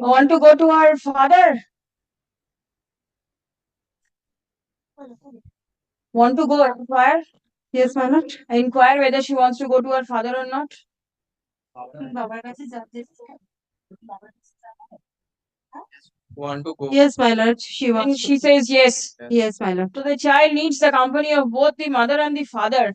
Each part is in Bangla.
want to go to her father? Want to go inquire? Yes, Manat. Inquire whether she wants to go to her father or not. Want to go? Yes, my lord. She wants. She says yes. yes. Yes, my lord. So the child needs the company of both the mother and the father.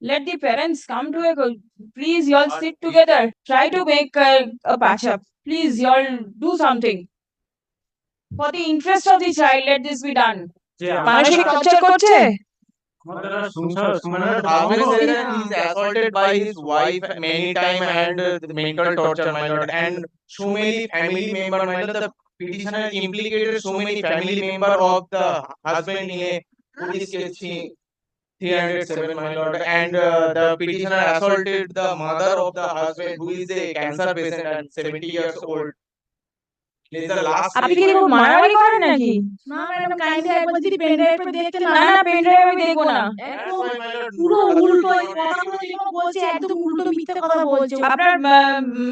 Let the parents come to a. Please, you all sit together. Try to make a, a patch up. Please y'all do something. For the interest of the child, let this be done. মানসিক টর্চার করছে assaulted by his wife many time and uh, the mental torture, my lord, and so many family member, my lord, the petitioner implicated so many family member of the husband in a police case 307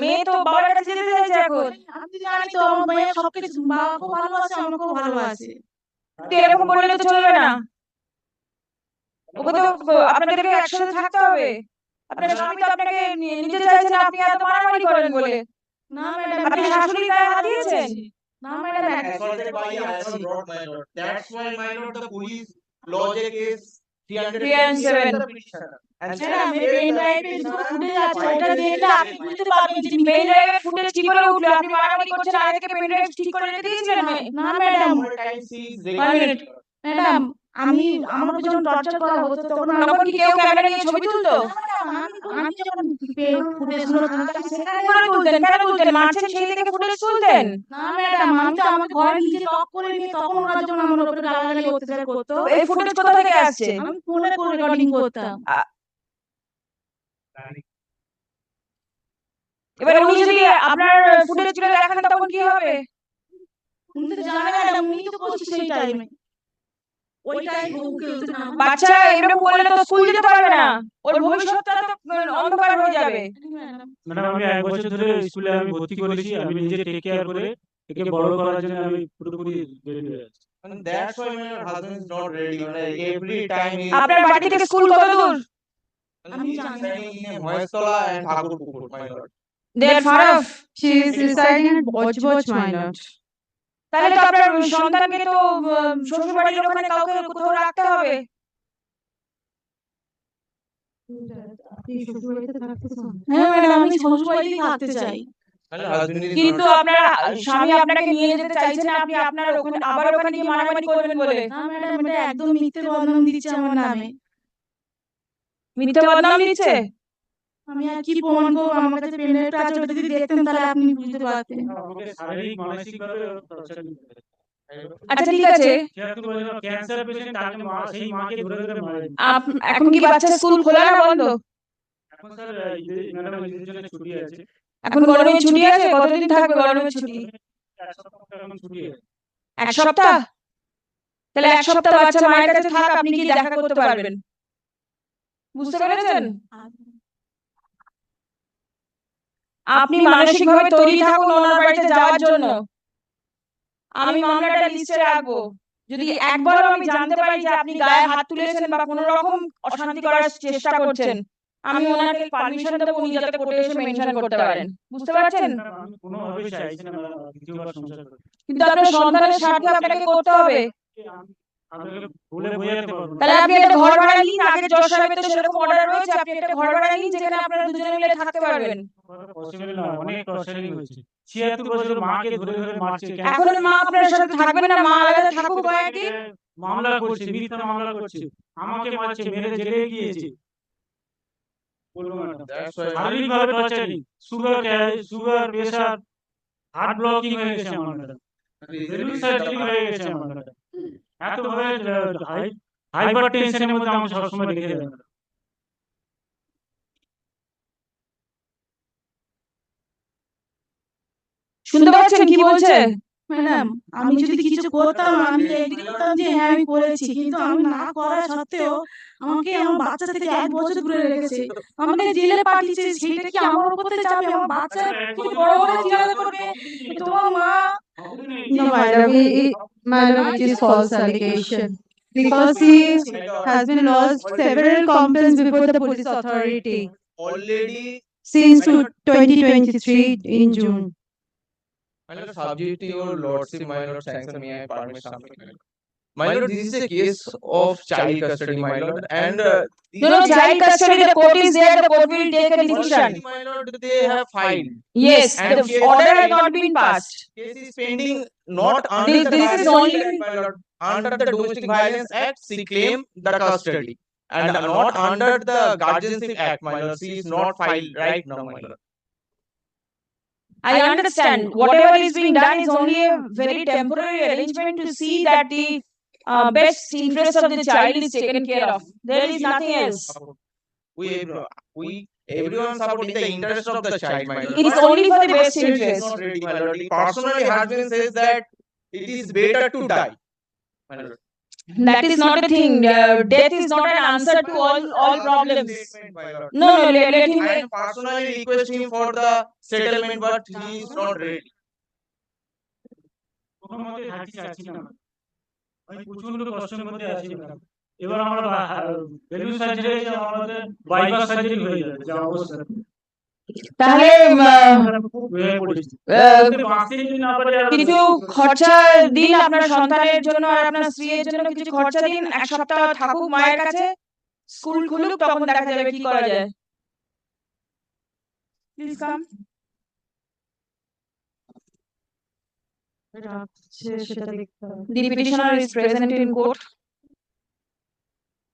মেয়ে তো বাবার মেয়ে সবকিছু বাবাকে তো এরকম বললে তো চলবে না ওকে তো আপনাদেরকে একসাথে থাকতে হবে। আপনার স্বামী তো আপনাকে নিতে চাইছেন আপনি এত মারামারি করেন বলে। না ম্যাডাম আপনি শাশুড়ি গায়ে হাত দিয়েছেন? না madam assaulted by iron rod, my lord. That's why, my lord, the police lodge a case three hundred 307. the petitioner. And madam এই পেন ড্রাইভে যে ফুটেজ আছে ওটা দেখলে আপনি বুঝতে পারবেন যে পেন ড্রাইভের ফুটেজ কি করে উঠল আপনি মারামারি করছেন আগে থেকে পেন ড্রাইভ ঠিক করে রেখে দিয়েছিলেন? না. ম্যাডাম আমি আমার যখন টর্চার করা হতো তখন আমার কি কেউ ক্যামেরা নিয়ে ছবি তুলতো? আমি যখন ফুটেজগুলো তুলতাম সেখানে কেন তুলতেন কেন তুলতেন মারছেন সেই থেকে ফুটেজ তুলতেন। না ম্যাডাম আমি তো আমার ঘরে নিজে লক করে নিয়ে তখন ওরা যখন আমার উপরে গালাগালি অত্যাচার করতো এই ফুটেজ কোথা থেকে আসছে? আমি ফোনে করে রেকর্ডিং করতাম। এবার উনি যদি আপনার ফুটেজগুলো দেখান তখন কি হবে? উনি তো জানে ম্যাডাম উনি তো করছে সেই টাইমে ওই টাইম ওকে বাচ্চা এরকম করলে তো স্কুল যেতে পারবে না। ওর ভবিষ্যৎটা তো অন্ধকার হয়ে যাবে। ম্যাডাম ম্যাডাম আমি এক বছর ধরে স্কুলে আমি ভর্তি করেছি। আমি নিজে টেক কেয়ার করে একে বড় করার জন্য আমি পুরোপুরি ready আছি। And that's why my husband is not ready. Like, every time he আপনার বাড়ি থেকে স্কুল কত দূর আমি জানি। She is residing Bojboj, my lord. তাহলে তো আপনার সন্তানকে তো শ্বশুর বাড়ির ওখানে কাউকে কোথাও রাখতে হবে। হ্যাঁ ম্যাডাম আমি শ্বশুর বাড়িতেই থাকতে চাই। কিন্তু. আপনার স্বামী আপনাকে নিয়ে যেতে চাইছেন আপনি আপনার ওখানে আবার ওখানে গিয়ে মারামারি করবেন বলে। না ম্যাডাম এটা একদম মিথ্যে বদনাম দিচ্ছে আমার নামে। মিথ্যে বদনাম দিচ্ছে? আমি আর কি প্রমাণ করব আমার কাছে পেন ড্রাইভটা আছে ওটা যদি দেখতেন তাহলে আপনি বুঝতে পারতেন। শারীরিক মানসিক ভাবে আচ্ছা ঠিক আছে। ক্যান্সার পেশেন্ট তাকে মা সেই মাকে ধরে ধরে মারে। এখন কি বাচ্চা স্কুল খোলা না বন্ধ? এখন স্যার ঈদের ম্যাডাম ঈদের জন্য ছুটি আছে। এখন গরমের ছুটি আছে? কতদিন থাকবে গরমের ছুটি? সপ্তাহ এক তাহলে এক সপ্তাহ বাচ্চা মায়ের কাছে থাক আপনি কি দেখা করতে পারবেন। বুঝতে পেরেছেন? আপনি মানসিকভাবে তৈরি থাকুন ওনার বাড়িতে যাওয়ার জন্য। আমি মামলাটা লিস্টে রাখব। যদি একবার আমি জানতে পারি যে আপনি গায়ে হাত তুলেছেন বা কোনো রকম অশান্তি করার চেষ্টা করছেন আমি ওনাকে পারমিশন দেবো উনি যাতে কোর্টে এসে মেনশন করতে পারেন। বুঝতে পারছেন? কিন্তু আপনার সন্তানের স্বার্থে আপনাকে করতে হবে। না। তাহলে আপনি একটা ঘর ভাড়া নিন আগে জজ সাহেবের তো সেরকম অর্ডার রয়েছে আপনি একটা ঘর ভাড়া নিন যেখানে আপনারা দুজনে মিলে থাকতে পারবেন। পসিবল না অনেক টর্চারিং হয়েছে। ছিয়াত্তর বছর মাকে ধরে ধরে মারছে এখন মা আপনার সাথে থাকবেন না মা আলাদা থাকুক কয়েকদিন মামলা করছে মিথ্যা মামলা করছে। আমাকে মারছে মেরে জেলে গিয়েছে। বলব ম্যাডাম That's why. শারীরিক ভাবে torturing sugar sugar pressure heart blocking হয়ে গেছে আমার ম্যাডাম। হয়ে গেছে আমার ম্যাডাম। এত হাইপার টেনশনের মধ্যে আমাকে সবসময় রেখে দেয় শুনতে পাচ্ছেন কি বলছে? ম্যাডাম আমি যদি কিছু করতাম আমি এগ্রি করতাম যে হ্যাঁ আমি করেছি। কিন্তু আমি না করা সত্ত্বেও আমাকে আমার বাচ্চা থেকে এক বছর দূরে রেখেছে। আমাকে জেলে পাঠিয়েছে সেটা কি আমার উপরে যাবে আমার বাচ্চা কি বড় বড় জিজ্ঞাসা করবে তোমার মা? No, madam, it, it, it is false allegation. Because he has been lost several complaints before the police authority Already, since twenty twenty-three in June. my lord, subject to your lordship, my lord, sanction me, I permit something. My lord. This is a case of child custody, my lord, and. uh, No, no, child custody, the court is there, the court will take a decision. My lord, they have filed. Yes, And the order has not been passed. Case is pending not under This- the this is only- Act, my lord. Under the Domestic Violence Act, she claim the custody. And not under the Guardianship Act, my lord, she is not filed right now, my lord. I understand, whatever is being done is only a very temporary arrangement to see that the uh, best interest of the child is taken care of. There is nothing else. We, every- we, everyone support in the interest of the child, my. It is only for the best still it is interest. not ready, my lord. Personally, husband says that it is better to die. My lord. That is not a thing, uh, death is not an answer to all, all problems. Statement, my lord. No, no, let, let him, I am personally request him for the settlement, but he is not ready. আমি প্রচণ্ড কষ্টের মধ্যে আছি ম্যাডাম। এবার আমরা ভ্যালু সার্জারি আমাদের বাইপাস সার্জারি হয়ে যাবে যা অবস্থা। তাহলে কিছু খরচা দিন আপনার সন্তানের জন্য আর আপনার স্ত্রীর জন্য কিছু খরচা দিন এক সপ্তাহ থাকুক মায়ের কাছে স্কুল খুলুক তখন দেখা যাবে কি করা যায়। Please come The petitioner is present in court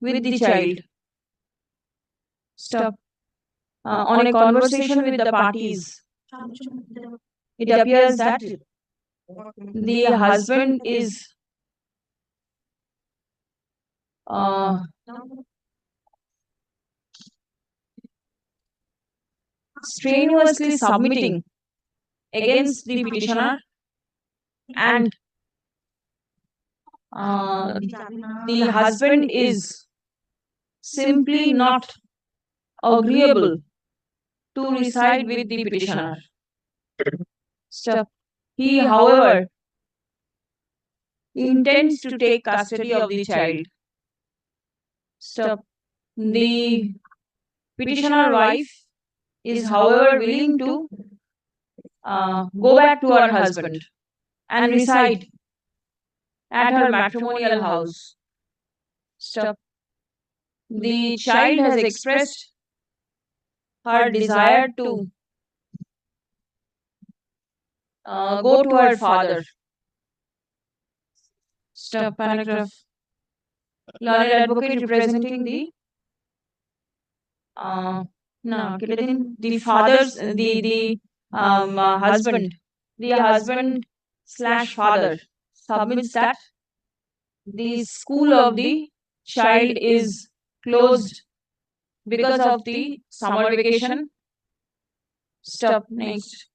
with the child. Stop. Uh, on a conversation with the parties, it appears that the husband is uh, strenuously submitting against the petitioner and uh, the husband is simply not agreeable to reside with the petitioner. Stop. He, however, intends to take custody of the child. Stop. The petitioner wife is, however, willing to uh, go back to her husband and reside at her matrimonial house. Stop. The child has expressed her desire to uh, go to her father. Stop paragraph. Lawyer advocate representing the uh, no, the father's the the um uh, husband, the husband slash father. submits that. The school of the child is closed because of the summer vacation. Stop, next.